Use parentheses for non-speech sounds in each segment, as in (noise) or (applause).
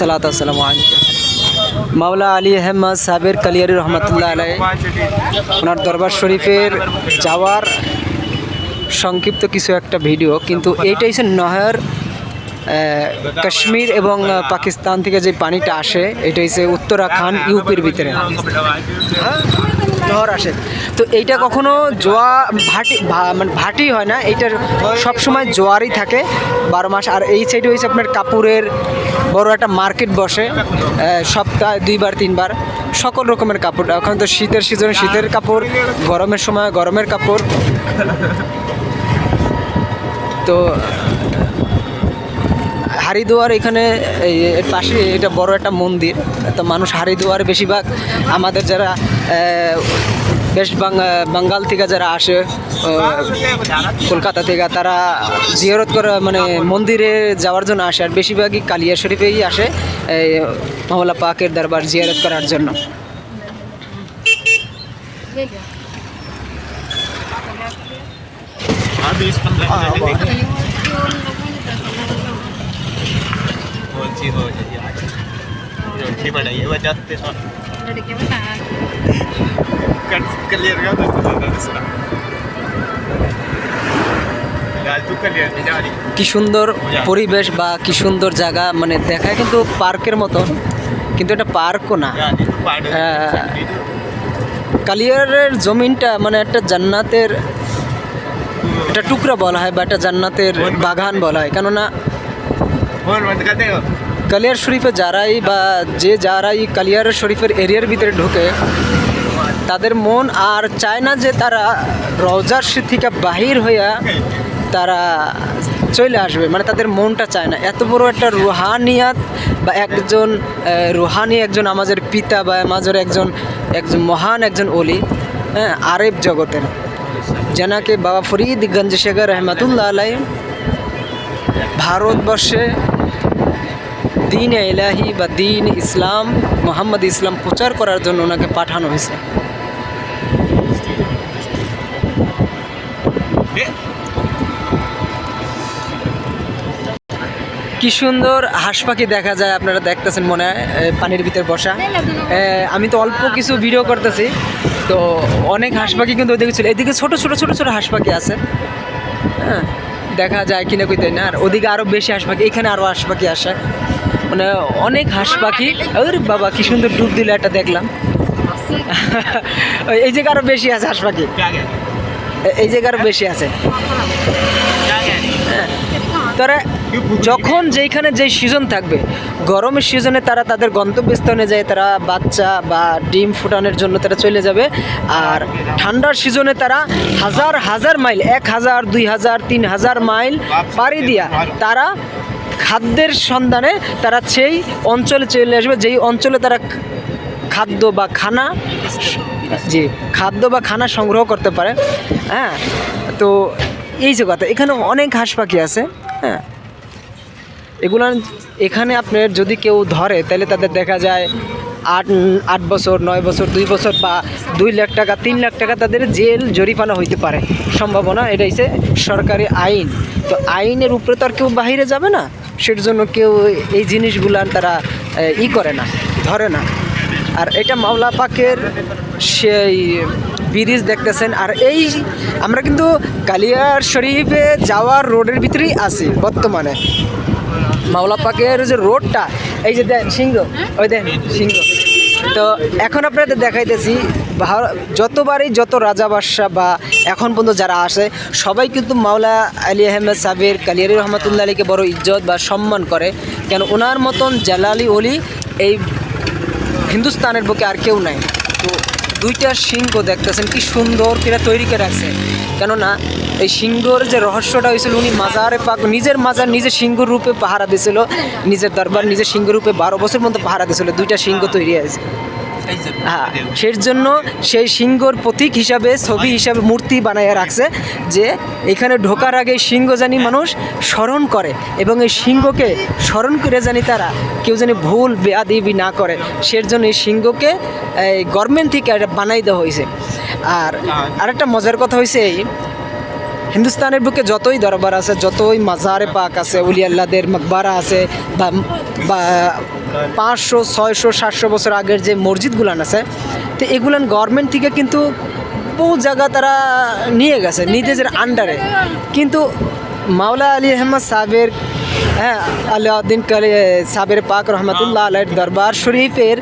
সালাতাম মাওলা আলী আহমদ সাবের কালিয়ারি রহমতুল্লাহ আলাই ওনার দরবার শরীফের যাওয়ার সংক্ষিপ্ত কিছু একটা ভিডিও, কিন্তু এইটা হচ্ছে নহর কাশ্মীর এবং পাকিস্তান থেকে যে পানিটা আসে এটা হচ্ছে উত্তরাখণ্ড, ইউপির ভিতরে। নহর আসে। তো এইটা কখনো জোয়া ভাটি মানে ভাটি হয় না এইটার সবসময় জোয়ারই থাকে বারো মাস। আর এই সাইডে হয়েছে আপনার কাপুরের বড় একটা মার্কেট বসে সপ্তাহে দুইবার, তিনবার, সকল রকমের কাপড়। এখন তো শীতের সিজনে শীতের কাপড়, গরমের সময় গরমের কাপড়। তো হারিদুয়ার এখানে এই এর পাশে এটা বড় একটা মন্দির তো মানুষ হারিদুয়ার বেশিরভাগ আমাদের যারা আহ, ওয়েস্ট বাং- বাঙ্গাল থেকে যারা আসে আহ, কলকাতা থেকে তারা জিয়ারত করে মানে মন্দিরে যাওয়ার জন্য আসে আর বেশিরভাগই কালিয়া শরীফেই আসে এই মামলা পাকের দরবার জিয়ারত করার জন্য हाँ बीस पंद्रह मिनट में कौन सी हो जाइए रोटी बनाइए वह जाते सो क्लियर का तो पता था गाल तू क्लियर नहीं जा रही কি সুন্দর পরিবেশ বা কি সুন্দর জায়গা মানে দেখায় কিন্তু পার্কের মতো কিন্তু এটা পার্কও না जा रही पार्ट আহ, কালিয়ারের জমিনটা মানে একটা জান্নাতের একটা টুকরা বলা হয় বা একটা জান্নাতের বাগান বলা হয় কেননা फोन बंद कर दे কালিয়ার শরীফে যারাই বা যে যারাই কালিয়ার শরীফের এরিয়ার ভিতরে ঢোকে, তাদের মন আর চায় না যে তারা রওজার থেকে বাহির হইয়া তারা চলে আসবে। মানে তাদের মনটা চায় না। এত বড় একটা রুহানিয়াত বা একজন রুহানি একজন আমাদের পিতা বা আমাদের একজন একজন মহান একজন অলি হ্যাঁ আরেব জগতের। যেনাকে বাবা ফরিদ গঞ্জ শেখর রহমতুল্লাহ আলাই ভারতবর্ষে দিন এলাহি বা দিন ইসলাম, মোহাম্মদ ইসলাম প্রচার করার জন্য ওনাকে পাঠানো হয়েছে। কি সুন্দর হাঁস পাখি দেখা যায় আপনারা দেখতেছেন মনে হয় পানির ভিতরে বসা। আমি তো অল্প কিছু ভিডিও করতেছি, তো অনেক হাঁস পাখি কিন্তু ওইদিকে ছিল। এদিকে ছোট ছোট ছোট ছোট হাঁস পাখি আছে। হ্যাঁ। দেখা যায় কিনা কইতে না। আর ওদিকে আরও বেশি হাঁস পাখি এখানে আরও হাঁস পাখি আসে। মানে অনেক হাঁস পাখি ওর বাবা, কি সুন্দর ডুব দিল একটা দেখলাম। (laughs) এই জায়গা আরও বেশি আছে হাঁস পাখি এই জায়গা আরও বেশি আছে। হ্যাঁ। তোরা যখন যেইখানে যেই সিজন থাকবে, গরমের সিজনে তারা তাদের গন্তব্যস্থানে যায়, তারা বাচ্চা বা ডিম ফুটানোর জন্য তারা চলে যাবে। আর ঠান্ডার সিজনে তারা হাজার হাজার মাইল এক হাজার, দুই হাজার, তিন হাজার মাইল পাড়ি দিয়া তারা খাদ্যের সন্ধানে তারা সেই অঞ্চলে চলে আসবে, যেই অঞ্চলে তারা খাদ্য বা খানা, জি, খাদ্য বা খানা সংগ্রহ করতে পারে। হ্যাঁ তো এই যে কথা, এখানে অনেক হাঁস পাখি আছে হ্যাঁ এগুলো এখানে আপনার যদি কেউ ধরে, তাহলে তাদের দেখা যায় আট আট বছর, নয় বছর, দুই বছর বা দুই লাখ টাকা, তিন লাখ টাকা তাদের জেল জরিমানা হইতে পারে। সম্ভাবনা এটাই হচ্ছে সরকারি আইন। তো আইনের উপরে তো আর কেউ বাহিরে যাবে না। সেটার জন্য কেউ এই জিনিসগুলো তারা ই করে না, ধরে না। আর এটা মাওলা পাকের সেই ব্রিজ দেখতেছেন। আর এই আমরা কিন্তু কালিয়ার শরীফে যাওয়ার রোডের ভিতরেই আছি বর্তমানে। মাওলা পাকের যে রোডটা, এই যে দেন সিংহ, ওই দেন সিংহ। তো এখন আপনাদের দেখাইতেছি যতবারই যত রাজা বাদশাহ বা এখন পর্যন্ত যারা আসে, সবাই কিন্তু মাওলা আলী আহমেদ সাবির কালিয়ারি রহমতুল্লাহ আলীকে বড় ইজ্জত বা সম্মান করে। কেন ওনার মতন জালালি অলি এই হিন্দুস্তানের বুকে আর কেউ নাই। তো দুইটা সিংহ দেখতেছেন, কি সুন্দর কিনা তৈরি করে রাখছে। কেননা এই সিংহর যে রহস্যটা হয়েছিল, উনি মাজারে পাক, নিজের মাজার নিজের সিংহ রূপে পাহারা দিয়েছিল নিজের দরবার নিজের সিংহ রূপে বারো বছর মধ্যে পাহারা দিয়েছিল দুইটা সিংহ তৈরি হয়েছে। হ্যাঁ সেই জন্য সেই সিংহর প্রতীক হিসাবে ছবি হিসাবে মূর্তি বানাইয়া রাখছে যে এখানে ঢোকার আগে সিংহ জানি মানুষ স্মরণ করে এবং এই সিংহকে স্মরণ করে জানি তারা কেউ জানি ভুল বেয়াদিবি না করে। সের জন্য এই সিংহকে এই গভর্নমেন্ট থেকে বানাই দেওয়া হয়েছে। আর আরেকটা মজার কথা হয়েছে এই হিন্দুস্তানের বুকে যতই দরবার আছে, যতই মাজারে পাক আছে উলি আল্লাহদের মকবারা আছে, বা পাঁচশো, ছয়শো, সাতশো বছর আগের যে মসজিদগুলান আছে, তো এগুলান গভর্নমেন্ট থেকে কিন্তু বহু জায়গা তারা নিয়ে গেছে, নিজেদের আন্ডারে কিন্তু মাওলা আলী আহমদ সাহেবের হ্যাঁ আলাউদ্দিন সাবের পাক রহমতুল্লাহ আলাইয়ের দরবার শরীফের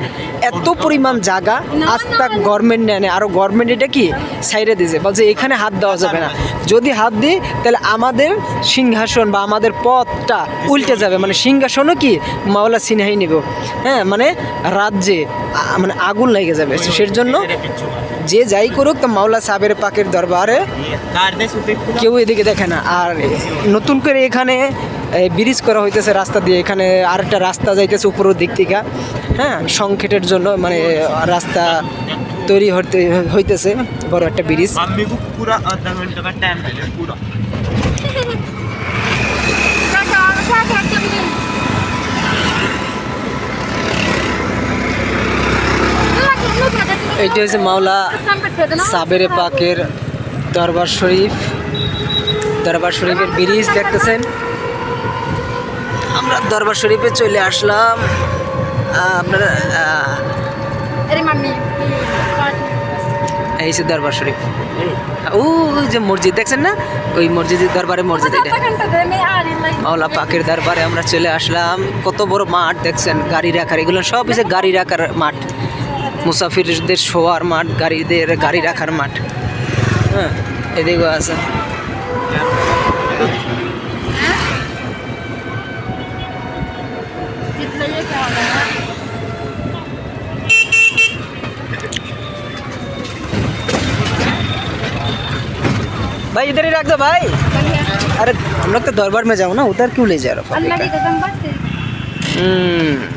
এত পরিমাণ জায়গা আজ তাক গভর্নমেন্ট নেয় না, আরও গভর্নমেন্ট এটা কি? সাইডে দিয়েছে বলছে এখানে হাত দেওয়া যাবে না। যদি হাত দিই তাহলে আমাদের সিংহাসন বা আমাদের পথটা উল্টে যাবে। মানে সিংহাসনও কি? মাওলা সিনহাই নেব। হ্যাঁ মানে রাজ্যে মানে আগুন লেগে যাবে। সেটার জন্য যে যাই করুক, তো মাওলা সাহেবের পাকের দরবারে কেউ এদিকে দেখে না। আর নতুন করে এখানে ব্রিজ করা হইতেছে রাস্তা দিয়ে। এখানে আর একটা রাস্তা যাইতেছে উপরের দিক থেকে। হ্যাঁ সংক্ষেটের জন্য মানে রাস্তা তৈরি হইতে হইতেছে। বড় একটা ব্রিজ। এইটা হচ্ছে মাওলা সাবেরে পাকের দরবার শরীফ। দরবার শরীফের ব্রিজ দেখতেছেন? আমরা দরবার শরীফে চলে আসলাম। আপনারা. এই যে দরবার শরীফ। ও যে মসজিদ, দেখছেন না? ওই মসজিদের দরবারে মসজিদ এটা। মাওলা পাকের দরবারে আমরা চলে আসলাম। কত বড় মাঠ, দেখছেন? গাড়ি রাখার, এগুলো সব হচ্ছে গাড়ি রাখার মাঠ। মুসাফিরদের শোয়ার মাঠ গাড়িদের গাড়ি রাখার মাঠ হ্যাঁ এদিকেও আছে भाई इधर ही रख दो भाई अरे हम लोग तो दरबार में जाओ ना उधर क्यों ले जा रहे हो अल्लाह की कसम बात है हम्म